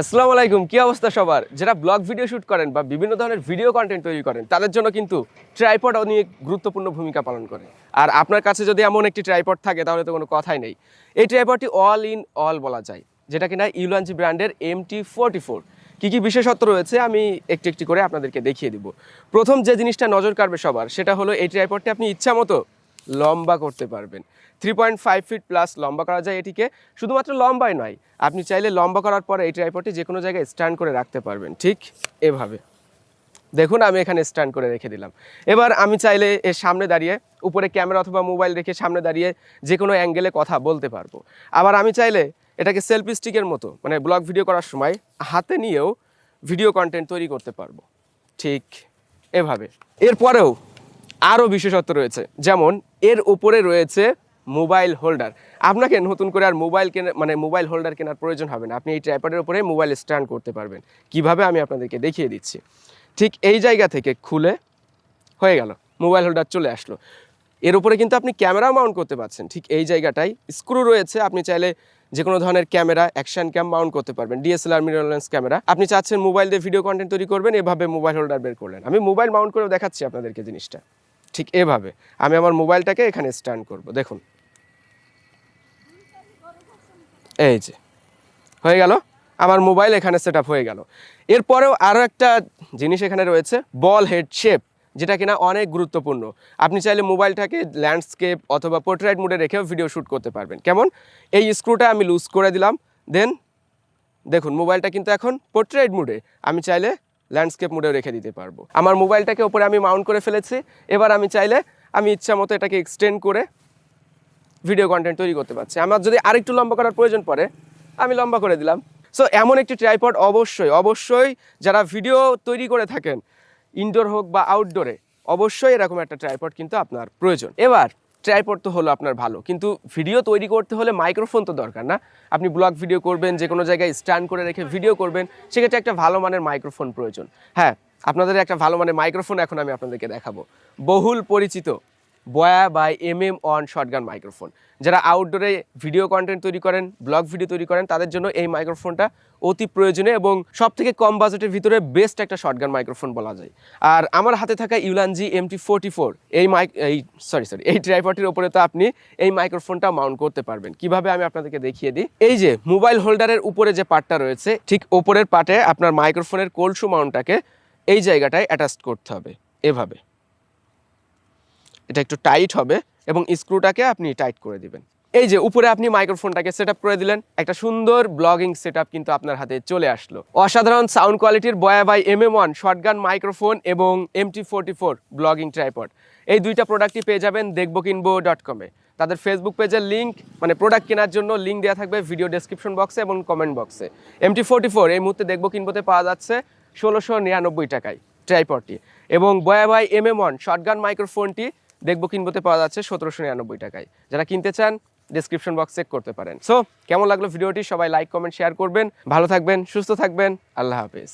আসসালামু আলাইকুম, কি অবস্থা সবার? যারা ব্লগ ভিডিও শ্যুট করেন বা বিভিন্ন ধরনের ভিডিও কন্টেন্ট তৈরি করেন, তাদের জন্য কিন্তু ট্রাইপড অনেক গুরুত্বপূর্ণ ভূমিকা পালন করে। আর আপনার কাছে যদি এমন একটি ট্রাইপড থাকে, তাহলে তো কোনো কথাই নেই। এই ট্রাইপডটি অল ইন অল বলা যায়, যেটা কিনা ইউলাঞ্জি ব্র্যান্ডের এম টি ফোরটি ফোর কী কী বিশেষত্ব রয়েছে, আমি একটি একটি করে আপনাদেরকে দেখিয়ে দিব। প্রথম যে জিনিসটা নজর কাড়বে সবার, সেটা হলো এই ট্রাইপডটি আপনি ইচ্ছা মতো লম্বা করতে পারবেন। Three point five feet plus লম্বা করা যায় এটিকে। শুধুমাত্র লম্বাই নয়, আপনি চাইলে লম্বা করার পরে এই ট্রাইপডটি যে কোনো জায়গায় স্ট্যান্ড করে রাখতে পারবেন, ঠিক এভাবে। দেখুন, আমি এখানে স্ট্যান্ড করে রেখে দিলাম। এবার আমি চাইলে এর সামনে দাঁড়িয়ে, উপরে ক্যামেরা অথবা মোবাইল রেখে সামনে দাঁড়িয়ে যে কোনো অ্যাঙ্গেলে কথা বলতে পারব। আবার আমি চাইলে এটাকে সেলফি স্টিকের মতো মানে ব্লগ ভিডিও করার সময় হাতে নিয়েও ভিডিও কন্টেন্ট তৈরি করতে পারব, ঠিক এভাবে। এরপরেও আরও বিশেষত্ব রয়েছে। যেমন, এর উপরে রয়েছে মোবাইল হোল্ডার। আপনাকে নতুন করে আর মোবাইল কেনা মানে মোবাইল হোল্ডার কেনার প্রয়োজন হবে না। আপনি এই ট্রাইপডের উপরে মোবাইল স্ট্যান্ড করতে পারবেন। কীভাবে আমি আপনাদেরকে দেখিয়ে দিচ্ছি। ঠিক এই জায়গা থেকে খুলে হয়ে গেল। মোবাইল হোল্ডার চলে আসলো। এর উপরে কিন্তু আপনি ক্যামেরা মাউন্ট করতে পারছেন। ঠিক এই জায়গাটাই স্ক্রু রয়েছে। আপনি চাইলে যে কোনো ধরনের ক্যামেরা, অ্যাকশন ক্যাম মাউন্ট করতে পারবেন। DSLR mirrorless camera. আপনি চাচ্ছেন মোবাইল দিয়ে ভিডিও কন্টেন্ট তৈরি করবেন। এভাবে মোবাইল হোল্ডার বের করলেন। আমি মোবাইল মাউন্ট করেও দেখাচ্ছি আপনাদেরকে জিনিসটা। ঠিক এভাবে। আমি আমার মোবাইলটাকে এখানে স্ট্যান্ড করব, দেখুন। এই যে, হয়ে গেল? আমার মোবাইল এখানে সেট হয়ে গেল। এরপরেও আরও একটা জিনিস এখানে রয়েছে, বল হেড শেপ, যেটা কিনা অনেক গুরুত্বপূর্ণ। আপনি চাইলে মোবাইলটাকে ল্যান্ডস্কেপ অথবা পোর্ট্রেট মোডে রেখেও ভিডিও শ্যুট করতে পারবেন। কেমন? এই স্ক্রুটা আমি লুজ করে দিলাম, দেন দেখুন, মোবাইলটা কিন্তু এখন পোর্ট্রেট মোডে। আমি চাইলে ল্যান্ডস্কেপ মোডেও রেখে দিতে পারব। আমার মোবাইলটাকে ওপরে আমি মাউন্ট করে ফেলেছি। এবার আমি চাইলে আমি ইচ্ছা মতো এটাকে এক্সটেন্ড করে ভিডিও কন্টেন্ট তৈরি করতে পারছি। আমার যদি আরেকটু লম্বা করার প্রয়োজন পড়ে, আমি লম্বা করে দিলাম। সো এমন একটি ট্রাইপড অবশ্যই অবশ্যই যারা ভিডিও তৈরি করে থাকেন ইনডোর হোক বা আউটডোরে অবশ্যই এরকম একটা ট্রাইপড কিন্তু আপনার প্রয়োজন। এবার ট্রাইপড তো হলো আপনার ভালো। কিন্তু ভিডিও তৈরি করতে হলে মাইক্রোফোন তো দরকার না। আপনি ব্লগ ভিডিও করবেন যে কোনো জায়গায় স্ট্যান্ড করে রেখে ভিডিও করবেন, সেক্ষেত্রে একটা ভালো মানের মাইক্রোফোন প্রয়োজন। হ্যাঁ আপনাদের একটা ভালো মানের মাইক্রোফোন এখন আমি আপনাদেরকে দেখাবো। বহুল পরিচিত। Boya by M M one shotgun microphone. যারা আউটডোরে ভিডিও কন্টেন্ট তৈরি করেন ব্লগ ভিডিও তৈরি করেন, তাদের জন্য এই মাইক্রোফোনটা অতি প্রয়োজনীয় এবং সব থেকে কম বাজেটের ভিতরে বেস্ট একটা শর্টগান মাইক্রোফোন বলা যায়। আর আমার হাতে থাকা Ulanzi M T forty four এই মাইক এই সরি সরি এই ট্রাইপটির ওপরে তো আপনি এই মাইক্রোফোনটা মাউন্ট করতে পারবেন। কীভাবে আমি আপনাদেরকে দেখিয়ে দিই? এই যে মোবাইল হোল্ডারের উপরে যে পার্টটা রয়েছে, ঠিক ওপরের পার্টে আপনার মাইক্রোফোনের কোলসু মাউন্টটাকে এই জায়গাটায় অ্যাটাচ করতে হবে, এভাবে। এটা একটু টাইট হবে এবং স্ক্রুটাকে আপনি টাইট করে দিবেন। এই যে উপরে আপনি মাইক্রোফোনটাকে সেট করে দিলেন, একটা সুন্দর ব্লগিং সেট কিন্তু আপনার হাতে চলে আসলো। অসাধারণ সাউন্ড কোয়ালিটির Boya by M M one shotgun microphone এবং এম টি ফোরটি ফোর ব্লগিং ট্রাইপড এই দুইটা প্রোডাক্টই পেয়ে যাবেন দেখব কিনবো ডট কমে তাদের ফেসবুক পেজের লিঙ্ক মানে প্রোডাক্ট কেনার জন্য লিঙ্ক দেওয়া থাকবে ভিডিও ডেসক্রিপশন বক্সে এবং কমেন্ট বক্সে এম টি ফোরটি ফোর এই মুহূর্তে দেখব কিনবোতে পাওয়া যাচ্ছে ষোলোশো নিরানব্বই টাকায় ট্রাইপডটি এবং Boya by M M one shotgun মাইক্রোফোনটি দেখব কিনবোতে পাওয়া যাচ্ছে সতেরোশো নিরানব্বই টাকায়। যারা কিনতে চান ডিসক্রিপশন বক্স চেক করতে পারেন। সো কেমন লাগল ভিডিওটি? সবাই লাইক কমেন্ট শেয়ার করবেন। ভালো থাকবেন, সুস্থ থাকবেন। আল্লাহ হাফেজ।